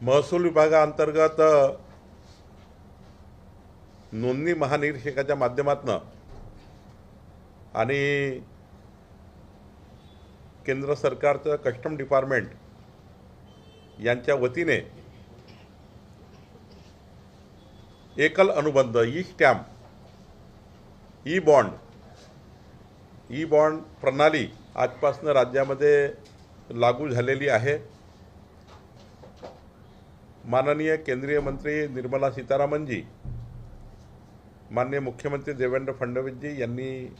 महसूल विभागाअंतर्गत नोंदणी महानिरीक्षकाच्या माध्यमातून आणि केंद्र सरकारचं कस्टम डिपार्टमेंट यांच्या वतीने एकल अनुबंध E stamp E bond E bond प्रणाली आजपासून राज्यामध्ये लागू झालेली आहे. माननीय केंद्रीय मंत्री निर्मला सीतारामनजी माननीय मुख्यमंत्री देवेंद्र फडणवीसजी यांनी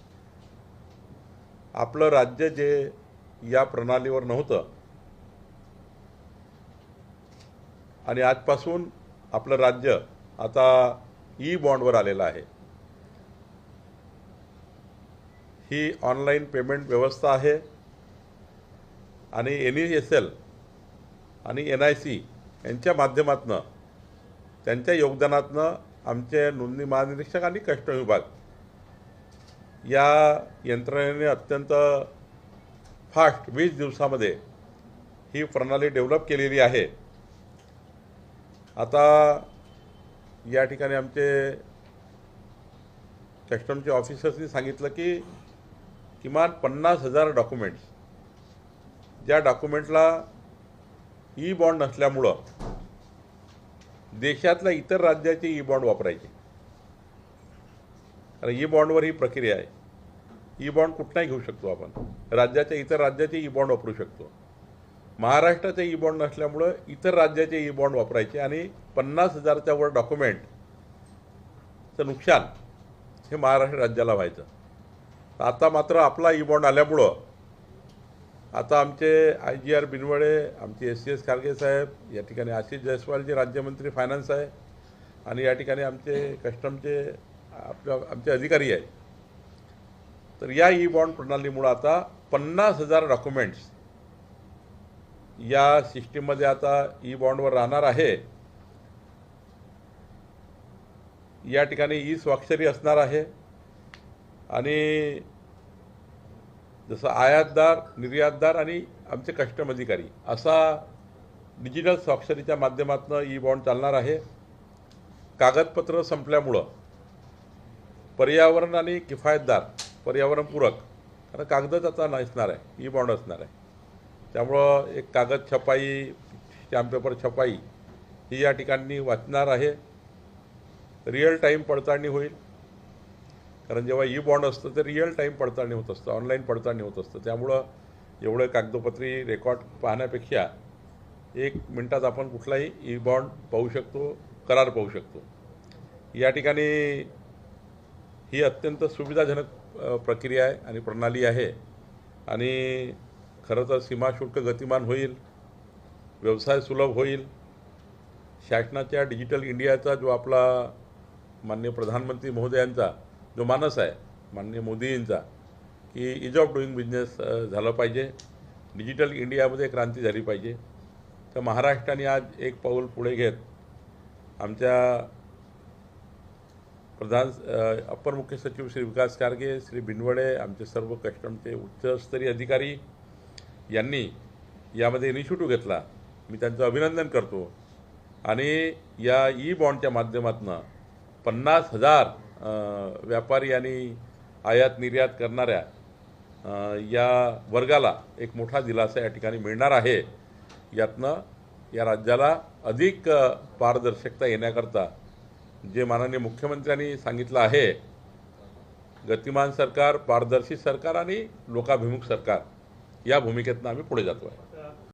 आपलं राज्य जे या प्रणालीवर नव्हतं आणि आजपासून आपलं राज्य आता ई बॉन्डवर आलेलं आहे. ही ऑनलाईन पेमेंट व्यवस्था आहे आणि एन ई एस एल आणि एन आय सी यांच्या माध्यमातनं त्यांच्या योगदानातनं आमचे नोंदणी महानिरीक्षक आणि कष्ट विभाग या यंत्रणेने अत्यंत फास्ट वीस दिवसामध्ये ही प्रणाली डेव्हलप केलेली आहे. आता या ठिकाणी आमचे कस्टमचे ऑफिसर्सनी सांगितलं की किमान पन्नास हजार डॉक्युमेंट्स ज्या डॉक्युमेंटला ई बॉन्ड नसल्यामुळं देशातल्या इतर राज्याचे ई बॉन्ड वापरायचे. कारण ई बॉन्डवर ही प्रक्रिया आहे. ई बॉन्ड कुठलाही घेऊ शकतो आपण. राज्याच्या इतर राज्याचे ई बॉन्ड वापरू शकतो. महाराष्ट्राचे ई बॉन्ड नसल्यामुळं इतर राज्याचे ई बॉन्ड वापरायचे आणि पन्नास हजारच्या वर डॉक्युमेंटचं नुकसान हे महाराष्ट्र राज्याला व्हायचं. आता मात्र आपला ई बॉन्ड आल्यामुळं आता आमचे आय जी आर बिनवडे आमचे एस सी एस खारगे साहेब या ठिकाणी आशिष जयस्वाल जे राज्यमंत्री फायनान्स आहे आणि या ठिकाणी आमचे कस्टमचे आपल्या आमचे अधिकारी आहे तर या ई बॉन्ड प्रणालीमुळं आता पन्नास हजार डॉक्युमेंट्स या सिस्टीममध्ये आता ई बॉन्डवर राहणार आहे. या ठिकाणी ई स्वाक्षरी असणार आहे. आणि जसं आयातदार निर्यातदार आणि आमचे कस्टम अधिकारी. असा डिजिटल स्वाक्षरीच्या माध्यमातून ई बॉन्ड चालणार आहे. कागदपत्र संपल्यामुळं पर्यावरण आणि किफायतदार पर्यावरणपूरक कारण कागदच आता नसणार आहे ई बॉन्ड असणार आहे. त्यामुळं एक कागद छपाई स्टॅम्प पेपर छपाई ही या ठिकाणी वाचणार आहे. रिअल टाईम पडताळणी होईल. कारण जेव्हा ई बॉन्ड असतं तर रिअल टाईम पडताळणी होत असतं ऑनलाईन पडताळणी होत असतं. त्यामुळं एवढं कागदोपत्री रेकॉर्ड पाहण्यापेक्षा एक मिनटात आपण कुठलाही ई बॉन्ड पाहू शकतो करार पाहू शकतो. या ठिकाणी ही अत्यंत सुविधाजनक प्रक्रिया आहे आणि प्रणाली आहे. आणि खरं तर सीमाशुल्क गतिमान होईल व्यवसाय सुलभ होईल. शासनाच्या डिजिटल इंडियाचा जो आपला माननीय प्रधानमंत्री महोदयांचा जो मानस आहे माननीय मोदींचा की इज ऑफ डुईंग बिझनेस झालं पाहिजे. डिजिटल इंडियामध्ये क्रांती झाली पाहिजे. तर महाराष्ट्राने आज एक पाऊल पुढे घेत आमच्या प्रधान अप्पर मुख्य सचिव श्री विकास कारगे श्री भिनवडे आमचे सर्व कस्टमचे उच्चस्तरीय अधिकारी यांनी यामध्ये इनिशिएटिव्ह घेतला. मी त्यांचं अभिनंदन करतो. आणि या ई बॉन्डच्या माध्यमातून पन्नास हजार व्यापारी आणि आयात निर्यात करणाऱ्या या वर्गाला एक मोठा दिलासा या ठिकाणी मिळणार आहे. यातनं या राज्याला अधिक पारदर्शकता येण्याकरता जे माननीय मुख्यमंत्र्यांनी सांगितलं आहे गतिमान सरकार पारदर्शी सरकार आणि लोकाभिमुख सरकार या भूमिकेतनं आम्ही पुढे जातो आहे